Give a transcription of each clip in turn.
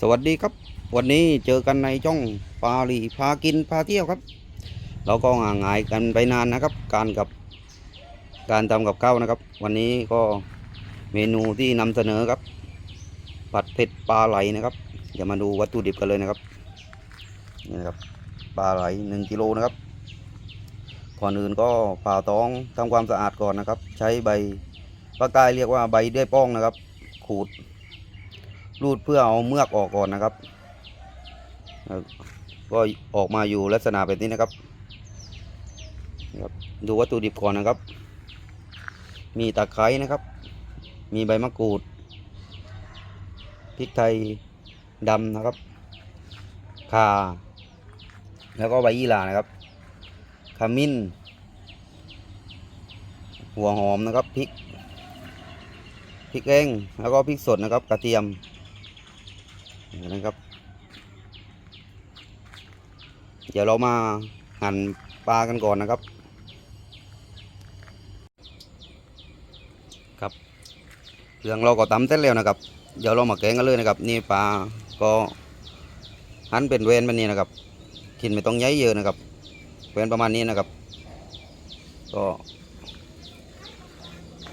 สวัสดีครับ วันนี้เจอกันในช่องปาลีพากินพาเที่ยวครับ เราก็ห่างหายกันไปนานนะครับ การกับการทำกับข้าวนะครับ วันนี้ก็เมนูที่นำเสนอครับ ผัดเผ็ดปลาไหลนะครับเดี๋ยวมาดูวัตถุดิบกันเลยนะครับนี่นะครับปลาไหลหนึ่งกิโลนะครับก่อนอื่นก็ผ่าท้องทำความสะอาดก่อนนะครับ ใช้ใบปลากายเรียกว่าใบเดือยป้องนะครับ ขูด รูดเพื่อเอาเมือกออกก่อนนะครับ ก็ออกมาอยู่ลักษณะแบบนี้นะครับนะครับ ดูวัตถุดิบก่อนนะครับ มีตะไคร้นะครับ มีใบมะกรูด พริกไทยดำนะครับข่าแล้วก็ใบยี่หร่านะครับ ขมิ้น หัวหอมนะครับ พริก พริกแห้งแล้วก็พริกสดนะครับ กระเทียม นะครับ เดี๋ยวเรามาหั่นปลากันก่อนนะครับ ครับเรื่องเราก็ตำเสร็จแล้วนะครับ เดี๋ยวเรามาแกงกันเลยนะครับ นี่ปลาก็หั่นเป็นเวนแบบนี้นะครับกินไม่ต้องใหญ่เยอะนะครับเวนประมาณนี้นะครับ ก็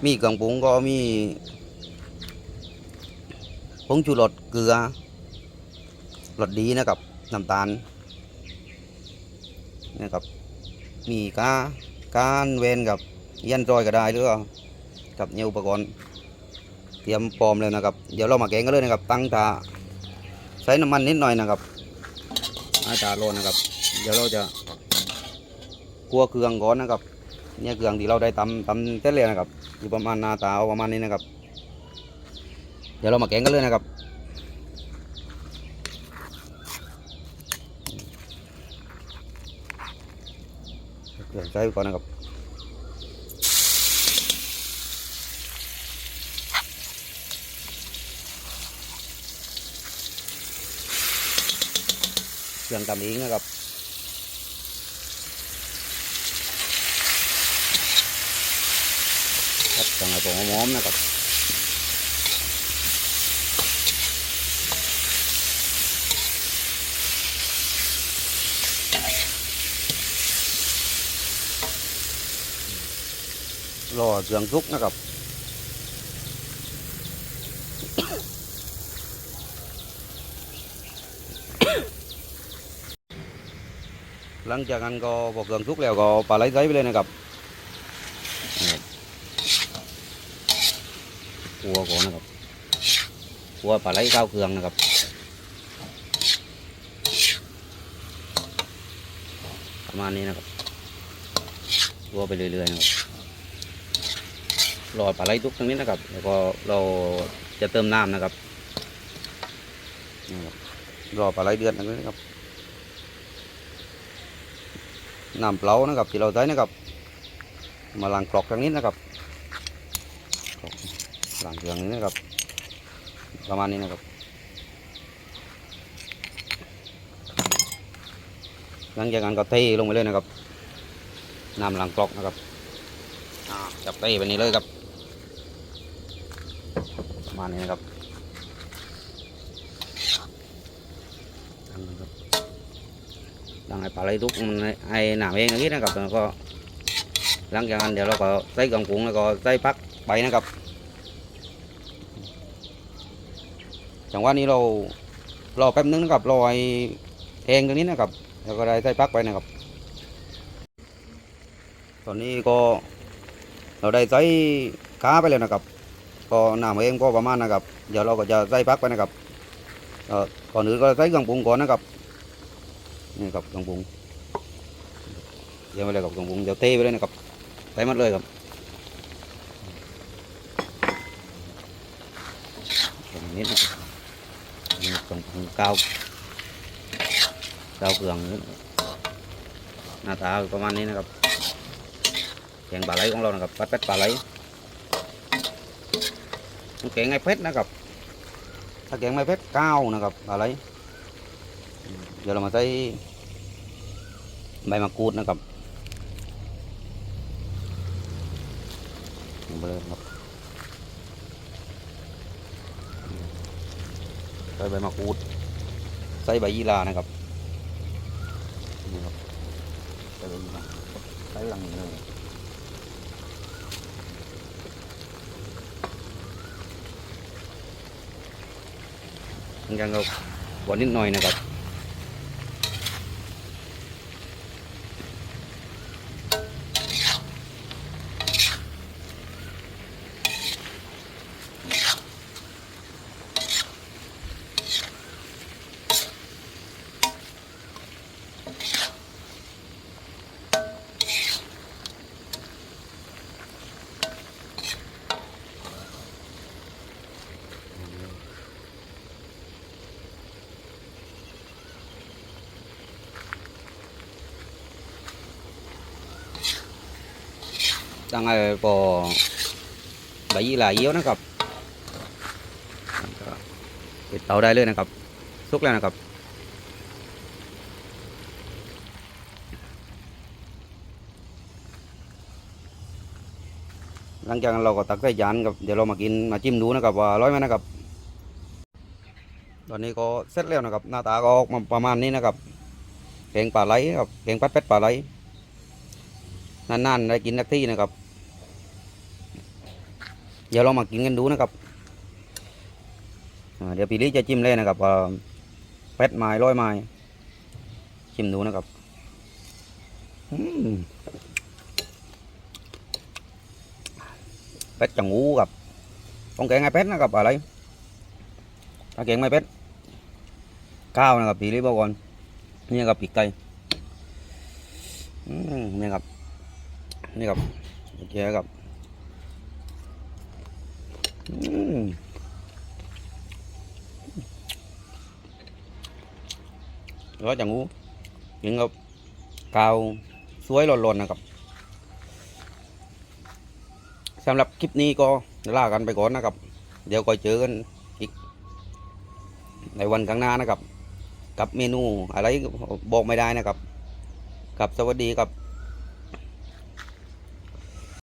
มีเครื่องปรุงก็มีผงชูรสเกลือ รสดีนะครับน้ำตาลนะครับ มีกาการเวนกับยันจอยก็ได้หรือกับเนี่ยอุปกรณ์ เตรียมพร้อมเลยนะครับ เดี๋ยวเรามาแกงกันเลยนะครับ ตั้งตาใช้น้ำมันนิดหน่อยนะครับอาตาโลนะครับ เดี๋ยวเราจะกลัวเครื่องก่อนนะครับ เนี่ยเครื่องที่เราได้ตำตำเสร็จแล้วนะครับ อยู่ประมาณนาตาเอาประมาณนี้นะครับ เดี๋ยวเรามาแกงกันเลยนะครับ เครื่องใช้ไปก่อนนะครับเครื่องตำเองนะครับครับสั่งให้ผมหอมนะครับ รอเครื่องทุกนะครับ หลังจากนั้นก็พอเครื่องทุกแล้วก็ปลาไหลใสไปเลยนะครับหัวก่อนนะครับหัวปลาไหลข้าวเครื่องนะครับประมาณนี้นะครับหัวไปเรื่อยๆนะครับ รอปลาไหลทุกตรงนี้นะครับ แล้วก็เราจะเติมน้ำนะครับนี่ครับรอปลาไหลเดือดนะครับน้ำเปล่านะครับที่เราใช้นะครับ มาล้างกรอกทางนี้นะครับกรอกล้างเครื่องนี้นะครับ ประมาณนี้นะครับหลังจากนั้นก็เทลงไปเลยนะครับน้ำล้างกรอกนะครับจับเทไปนี้เลยครับ ประมาณนี้นะครับทำนะครับดังไอ้ปลาไหลทุกมันไอ้หนามเองอย่างนี้นะครับแล้วก็หลังจากนั้นเดี๋ยวเราก็ใส่กองปรุงแล้วก็ใส่พักไปนะครับจังหวะนี้เรารอแป๊บนึงนะครับรอไอ้แห้งตรงนี้นะครับ แล้วก็ได้ใส่พักไปนะครับ ตอนนี้ก็เราได้ใส่ขาไปแล้วนะครับ ก็น้ำเองก็ประมาณนะครับ เดี๋ยวเราก็จะใส่พักไปนะครับเอ่อก่อนอื่นก็ใส่เครื่องปรุงก่อนนะครับนี่ครับเครื่องปรุงเดี๋ยวไปเลยกับเครื่องปรุงเดี๋ยวเทไปเลยนะครับใส่หมดเลยครับนี้นะครับนี่เครื่องปรุงกาวกาวเครื่องหน้าตาประมาณนี้นะครับแกงปลาไหลของเรานะครับปัดเป็ดปลาไหล แกงไอเพชรนะครับ ถ้าแกงไอเพชรก้าวนะครับ อะไร เดี๋ยวเรามาใส่ใบมะกรูดนะครับลงไปเลยครับใส่ใบมะกรูด ใส่ใบยี่ลานะครับนี่ครับใส่ใบยี่ลาใส่หลังนี้เลย มันกันก็หวานนิดหน่อยนะครับ ตั้งไอ้ปอใบยี่หร่าเยี่ยวนะครับปิดเตาได้เลยนะครับสุกแล้วนะครับหลังจากนั้นเราก็ตักใส่จานครับเดี๋ยวเรามากินมาจิ้มดูนะครับว่าร่อยไหมนะครับ ตอนนี้ก็เสร็จแล้วนะครับ หน้าตาก็ออกมาประมาณนี้นะครับแกงปลาไหลครับแกงปัดเป็ดปลาไหลนานๆได้กินสักที่นะครับ เดี๋ยวเรามากินกันดูนะครับเดี๋ยวปีนี้จะจิ้มเลยนะครับว่าเป็ดไม้ร้อยไม้ชิมดูนะครับอืมเป็ดจังงูกับต้องแกงไงเป็ดนะครับอะไรถ้าแกงไม่เป็ดข้าวนะครับปีนี้บอกก่อนนี่กับปีกไก่อืมนี่ครับนี่ครับโอเคครับ อืมร้อยจังงูกินกับข้าวสวยร้อนๆนะครับสำหรับคลิปนี้ก็ลากันไปก่อนนะครับ เดี๋ยวก็เจอกันอีก ในวันข้างหน้านะครับ กับเมนูอะไรบอกไม่ได้นะครับกับสวัสดีครับ